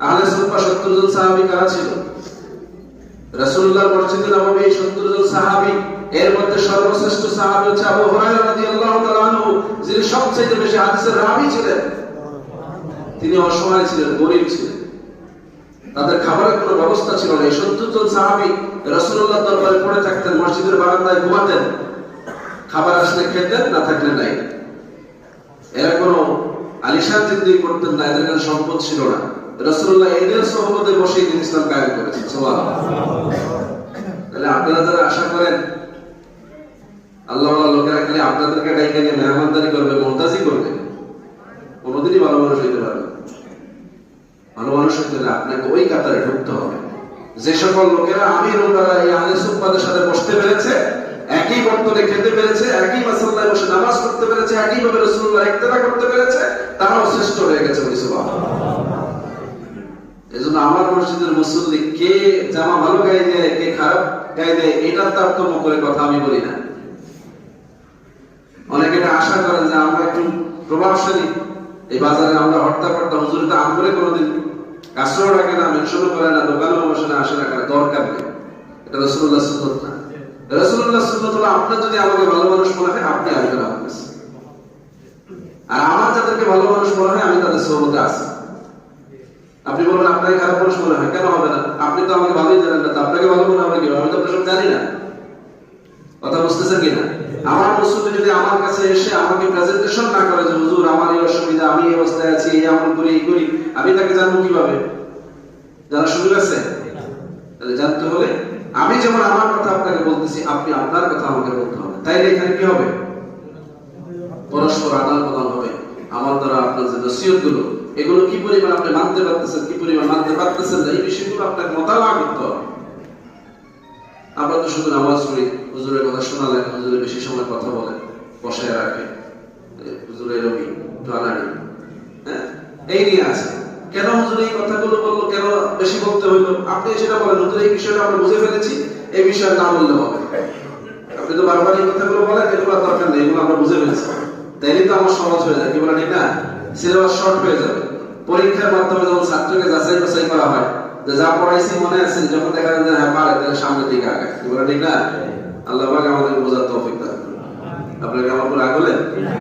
আহলে সুফা 70 জন সাহাবী কারা ছিল? রাসূলুল্লাহ মসজিদে নববী 70 জন এর মধ্যে সর্বশ্রেষ্ঠ হচ্ছে আবু হুরায়রা রাদিয়াল্লাহু তাআলা আনহু, যিনি সবচেয়ে বেশি হাদিসের ছিলেন। তিনি অসহায় ছিলেন, গরিব ছিলেন। তাদের খাবারের কোনো ব্যবস্থা ছিল না। এই সত্তর জন সাহাবি রসুল্লাহ দরবারে পড়ে থাকতেন, মসজিদের বারান্দায় ঘুমাতেন। খাবার আসলে খেতেন, না থাকলে নাই। এরা কোনো আলিশান জিন্দিগি করতেন না, এদের সম্পদ ছিল না। লোকেরা মেহমানদারি করবে মমতাজি করবে, কোনোদিনই ভালো মানুষ হইতে পারবে ভালো মানুষ হইতে হলে আপনাকে ওই কাতারে ঢুকতে হবে। যে সকল লোকেরা আমি সুফাদের সাথে বসতে পেরেছে, একই বর্তনে খেতে পেরেছে, একই মাসাল্লায় বসে নামাজ পড়তে পেরেছে একই ভাবে রসুল্লাহ ইক্তেদা করতে পেরেছে, তারাও শ্রেষ্ঠ হয়ে গেছে আমার মসজিদের মুসল্লি কে জামা ভালো গায়ে দেয়, কে খারাপ গায়ে দেয় এটার তারতম্য করে কথা আমি বলি না। অনেকে আশা করেন যে আমরা একটু প্রভাবশালী। এই বাজারে আমরা হর্তা কর্তা হুজুরে তো আম করে কোনোদিন কাস্টমার রাখে না, মেনশনও করে না, দোকানেও বসে না, আসে না দরকার নেই। এটা রসুল্লাহ সুন্নত না। রসুল্লাহ সুন্নত হলো আপনার যদি আমাকে ভালো মানুষ মনে হয়, আপনি আসবেন আর আমার যাদেরকে ভালো মানুষ মনে হয়, আমি তাদের সহমতে আছি। আপনি বলবেন, আপনাকে খারাপ মানুষ মনে হয়? কেন হবে না? আপনি তো আমাকে ভালোই জানেন না আপনাকে ভালো মনে হবে কি আমি তো আপনার জানি না। কথা বুঝতেছেন কিনা? আমার মুসলিম যদি আমার কাছে এসে আমাকে প্রেজেন্টেশন না করে যে, হুজুর, আমার এই অসুবিধা, আমি এই অবস্থায় আছি, এই আমল করি, এই করি, আমি তাকে জানব কীভাবে? জানার সুযোগ আছে? তাহলে জানতে হলে আমি যেমন আমার কথা আপনাকে বলতেছি, আপনি আপনার কথা আমাকে বলতে হবে। তাইলে এখানে কি হবে? পরস্পর আদান প্রদান হবে। আমার দ্বারা আপনার যে নসিহতগুলো এগুলো কি পরিমাণ আপনি মানতে পারতেছেন, কি পরিমাণ মানতে পারতেছেন না, এই বিষয়গুলো আপনাকে মোতালা করতে হবে আমরা তো শুধু নামাজ পড়ি, হুজুরের কথা শোনালেন, হুজুরের বেশি সময় কথা বলে বসায় রাখে হুজুরের রবি টানানি হ্যাঁ? এই নিয়ে আছে। কেন হুজুর এই কথাগুলো বলল, কেন বেশি বলতে হইল? আপনি সেটা বলেন হুজুর এই বিষয়টা আমরা বুঝে ফেলেছি, এই বিষয়ে না বললে হবে। আপনি তো বারবার এই কথাগুলো বলেন, এগুলো দরকার নেই, এগুলো আমরা বুঝে ফেলেছি। তাইলে তো আমার সহজ হয়ে যায়, কি বলেন না সিলেবাস শর্ট হয়ে যাবে। পরীক্ষার মাধ্যমে যখন ছাত্রকে যাচাই বাছাই করা হয় যে যা পড়াইছি মনে আছে যখন দেখা যায় যে হ্যাঁ পারে তাহলে সামনের দিকে আগে ঠিক না? আল্লাহ পাক আমাদের বোঝার তৌফিক অপেক্ষা আপনাকে আমার উপর আগলে